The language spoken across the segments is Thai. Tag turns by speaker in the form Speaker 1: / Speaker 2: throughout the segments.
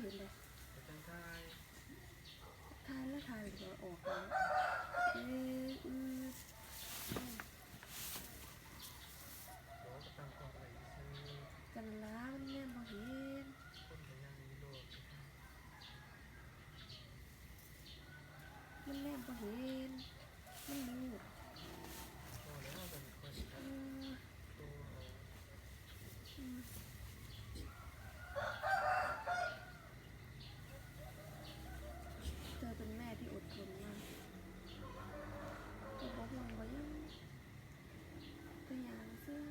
Speaker 1: เห็นเลย
Speaker 2: ทา
Speaker 1: ยแล้วทายก็ออกแล้วเอ๊ะอืม
Speaker 2: โดนตั้งกล้องไว้ซื้อ
Speaker 1: กันล้ามันแน่นพอเห็น
Speaker 2: คนไปย่างมีโลด
Speaker 1: มันแน่นพอเห็นมืด
Speaker 2: พอแล้วเป็นคน
Speaker 1: อืม
Speaker 2: ตัวเอา
Speaker 1: อืมเธอเป็นแม่ที่อดทนมากจะบอกห่วงบ่ยังตัวอย่างซื้อ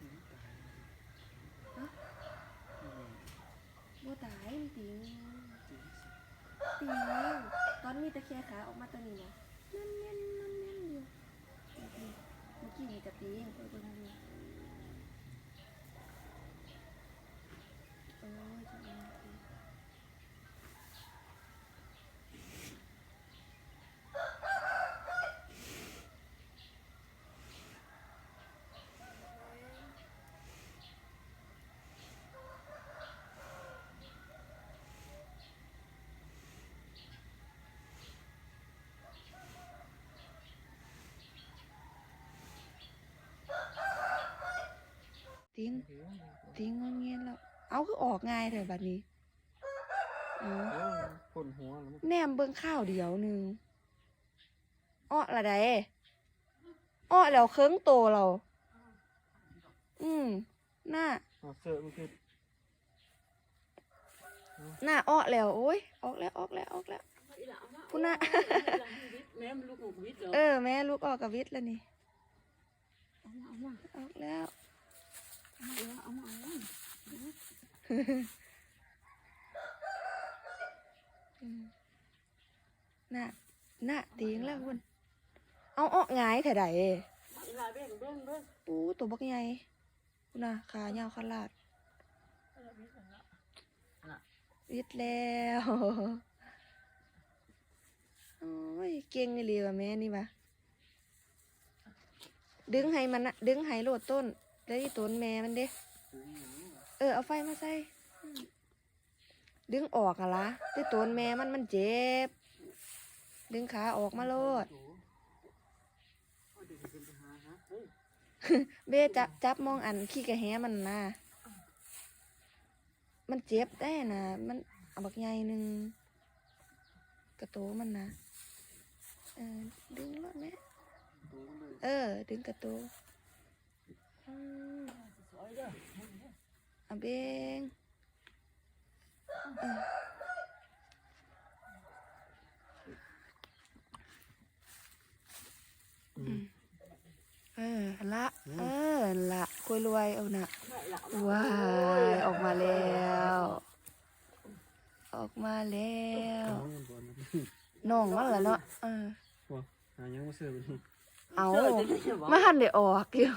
Speaker 2: อืมตาย
Speaker 1: ฮะ
Speaker 2: อืม
Speaker 1: บ่ตายมัน ติง
Speaker 2: จริงสิ
Speaker 1: ติงตอนมีตะแคงขาออกมาตัวนี้นะนั่นเน่นนั่นเน่นอยู่นี่เมื่อกี้นี่กะติงไปเบิ่งดูโอ้ยจะเอาติง ติง
Speaker 2: เฮ้ย
Speaker 1: ติงงอนเงียนแล้ว เอาคือออกง่ายเถอะบัดนี้เอา
Speaker 2: เออปวดหัวแล้วมัน
Speaker 1: แนมเบิ่งข้าวเดียวหนึงอ้อละใดอ้อแล้วเคิงโตเรา อืมหน้า
Speaker 2: เอาเสื้อมันคือ
Speaker 1: หน้าอ้อแล้วโอ้ยออกแล้วออกแล้วออกแล้วคุณน่ะ
Speaker 3: แม่มันลูกหกวิทย์เหรอ
Speaker 1: เออ แม่ลูกออกกับวิทย์แล้วนี่
Speaker 3: เอามาเอามา
Speaker 1: ออกแล้ว
Speaker 3: เอามาเอามา
Speaker 1: น่ะน่ะติงแล้วคุณเอาออกง่ายเถอะใดปูตัวบักใหญ่คุณน่ะขายาวขลาดวิทย์แล้วโอ้ยเก่งนี่เลยว่ะแม่นี่ว่ะดึงให้มันนะดึงให้โหลดต้น แล้วที่ต้นแม่มันเด้
Speaker 2: อ
Speaker 1: เออเอาไฟมาใส่ ดึงออกอะละที่ต้นแม่มันมันเจ็บ ดึงขาออกมาโลด
Speaker 3: เบ้
Speaker 1: จับจับมองอันขี้กระแหมันนะมันเจ็บได้นะมันเอาบักใหญ่หนึ่งกระโตมันนะเออดึงรถแม่
Speaker 2: ดูเลย
Speaker 1: เออ ดึงกระโตอืม
Speaker 3: เอา
Speaker 1: เบงเออเออละเออละคุยรวยเอานะ
Speaker 3: ได้ละ
Speaker 1: ว้ายออกมาแล้ว ออกมาแล้ว
Speaker 2: เอาเงินบอลนะ
Speaker 1: น้องมันเหรอเนาะเออ
Speaker 2: ว้าหายังมาเสื้อเป็น
Speaker 1: เอา
Speaker 3: เสื้อจะได้ใช่ปะ
Speaker 1: มาหันได้ออกอยู่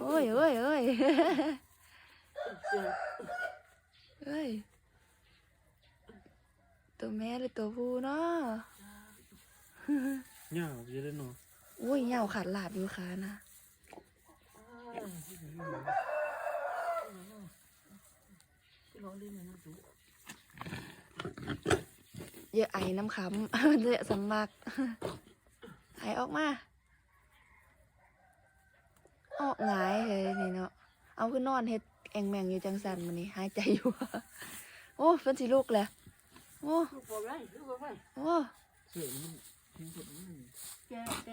Speaker 1: โอ้ยเอ้ยเอ้ย
Speaker 3: เสื้อ
Speaker 1: เอ้ย ตัวแม่หรือตัวผู้เนาะ
Speaker 2: เหงาเยอะเลยเนาะ
Speaker 1: อุ้ยเหยาขาดหลาดอยู่ขานะ
Speaker 3: นะ
Speaker 1: เยอะไอน้ำคำมันจะสมักไอออกมาออกงายเลยนี่เนาะเอาขึ้นนอนเฮ็ด องแมงอยู่จังสันมันนี่หายใจอยู่ โอ้เพิ่นสิลูกแหละโอ้
Speaker 3: ลูกบอกไรลูกบอกไร
Speaker 1: โอ้
Speaker 2: เสื้อมันทิ้งสุดมัน
Speaker 3: แกแก